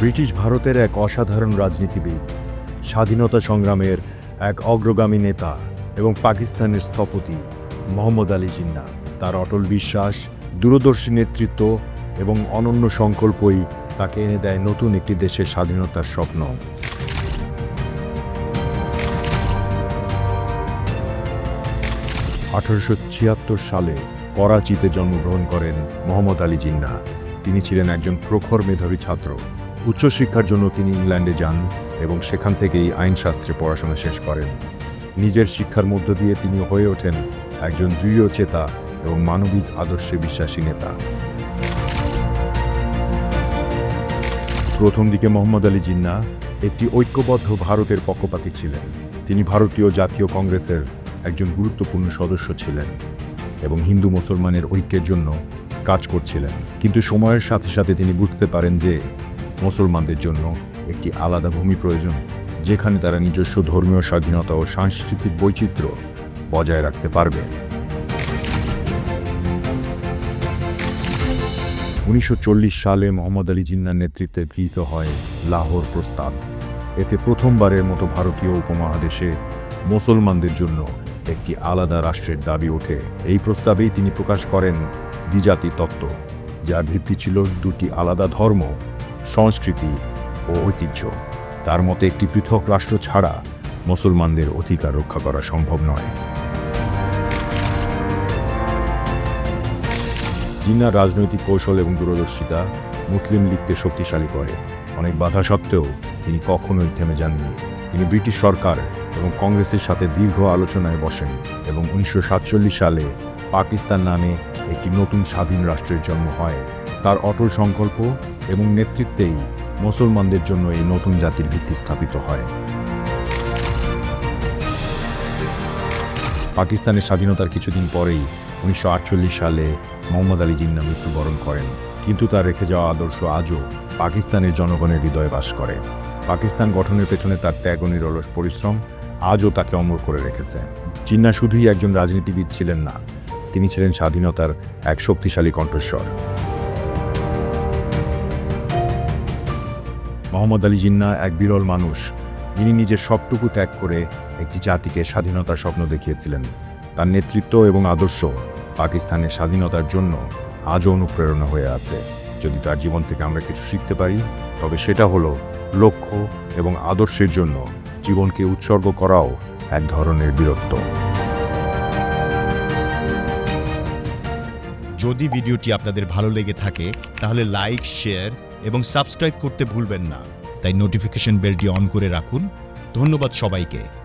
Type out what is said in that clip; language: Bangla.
ব্রিটিশ ভারতের এক অসাধারণ রাজনীতিবিদ, স্বাধীনতা সংগ্রামের এক অগ্রগামী নেতা এবং পাকিস্তানের স্থপতি মোহাম্মদ আলী জিন্না। তার অটল বিশ্বাস, দূরদর্শী নেতৃত্ব এবং অনন্য সংকল্পই তাকে এনে দেয় নতুন একটি দেশের স্বাধীনতার স্বপ্ন। আঠারোশো ছিয়াত্তর সালে করাচিতে জন্মগ্রহণ করেন মোহাম্মদ আলী জিন্না। তিনি ছিলেন একজন প্রখর মেধাবী ছাত্র। উচ্চশিক্ষার জন্য তিনি ইংল্যান্ডে যান এবং সেখান থেকেই আইনশাস্ত্রে পড়াশোনা শেষ করেন। নিজের শিক্ষার মধ্য দিয়ে তিনি হয়ে ওঠেন একজন দৃঢ় চেতা এবং মানবিক আদর্শে বিশ্বাসী নেতা। প্রথম দিকে মোহাম্মদ আলী জিন্না একটি ঐক্যবদ্ধ ভারতের পক্ষপাতী ছিলেন। তিনি ভারতীয় জাতীয় কংগ্রেসের একজন গুরুত্বপূর্ণ সদস্য ছিলেন এবং হিন্দু মুসলমানের ঐক্যের জন্য কাজ করছিলেন। কিন্তু সময়ের সাথে সাথে তিনি বুঝতে পারেন যে মুসলমানদের জন্য একটি আলাদা ভূমি প্রয়োজন, যেখানে তারা নিজস্ব ধর্মীয় স্বাধীনতা ও সাংস্কৃতিক বৈচিত্র্য বজায় রাখতে পারবে। উনিশশো চল্লিশ সালে মোহাম্মদ আলী জিন্নার নেতৃত্বে গৃহীত হয় লাহোর প্রস্তাব। এতে প্রথমবারের মতো ভারতীয় উপমহাদেশে মুসলমানদের জন্য একটি আলাদা রাষ্ট্রের দাবি ওঠে। এই প্রস্তাবেই তিনি প্রকাশ করেন দ্বিজাতি তত্ত্ব যার ভিত্তি ছিল দুটি আলাদা ধর্ম। সংস্কৃতি ও ঐতিহ্য। তার মতে একটি পৃথক রাষ্ট্র ছাড়া মুসলমানদের অধিকার রক্ষা করা সম্ভব নয়। জিন্নার রাজনৈতিক কৌশল এবং দূরদর্শিতা মুসলিম লীগকে শক্তিশালী করে। অনেক বাধা সত্ত্বেও তিনি কখনোই থেমে যাননি। তিনি ব্রিটিশ সরকার এবং কংগ্রেসের সাথে দীর্ঘ আলোচনায় বসেন এবং উনিশশো সাতচল্লিশ সালে পাকিস্তান নামে একটি নতুন স্বাধীন রাষ্ট্রের জন্ম হয়। তার অটল সংকল্প এবং নেতৃত্বেই মুসলমানদের জন্য এই নতুন জাতির ভিত্তি স্থাপিত হয়। পাকিস্তানের স্বাধীনতার কিছুদিন পরেই উনিশশো আটচল্লিশ সালে মোহাম্মদ আলী জিন্না মৃত্যুবরণ করেন। কিন্তু তার রেখে যাওয়া আদর্শ আজও পাকিস্তানের জনগণের হৃদয়ে বাস করে। পাকিস্তান গঠনের পেছনে তার ত্যাগ নিরলস পরিশ্রম আজও তাকে অমর করে রেখেছে। জিন্না শুধুই একজন রাজনীতিবিদ ছিলেন না, তিনি ছিলেন স্বাধীনতার এক শক্তিশালী কণ্ঠস্বর। মোহাম্মদ আলী জিন্না এক বিরল মানুষ। যিনি নিজের সবটুকু ত্যাগ করে একটি জাতিকে স্বাধীনতার স্বপ্ন দেখিয়েছিলেন। তার নেতৃত্ব এবং আদর্শ পাকিস্তানের স্বাধীনতার জন্য আজও অনুপ্রেরণা হয়ে আছে। যদি তার জীবন থেকে আমরা কিছু শিখতে পারি, তবে সেটা হলো লক্ষ্য এবং আদর্শের জন্য জীবনকে উৎসর্গ করাও এক ধরনের বীরত্ব। যদি ভিডিওটি আপনাদের ভালো লেগে থাকে, তাহলে লাইক, শেয়ার এবং সাবস্ক্রাইব করতে ভুলবেন না। তাই নোটিফিকেশন বেলটি অন করে রাখুন। ধন্যবাদ সবাইকে।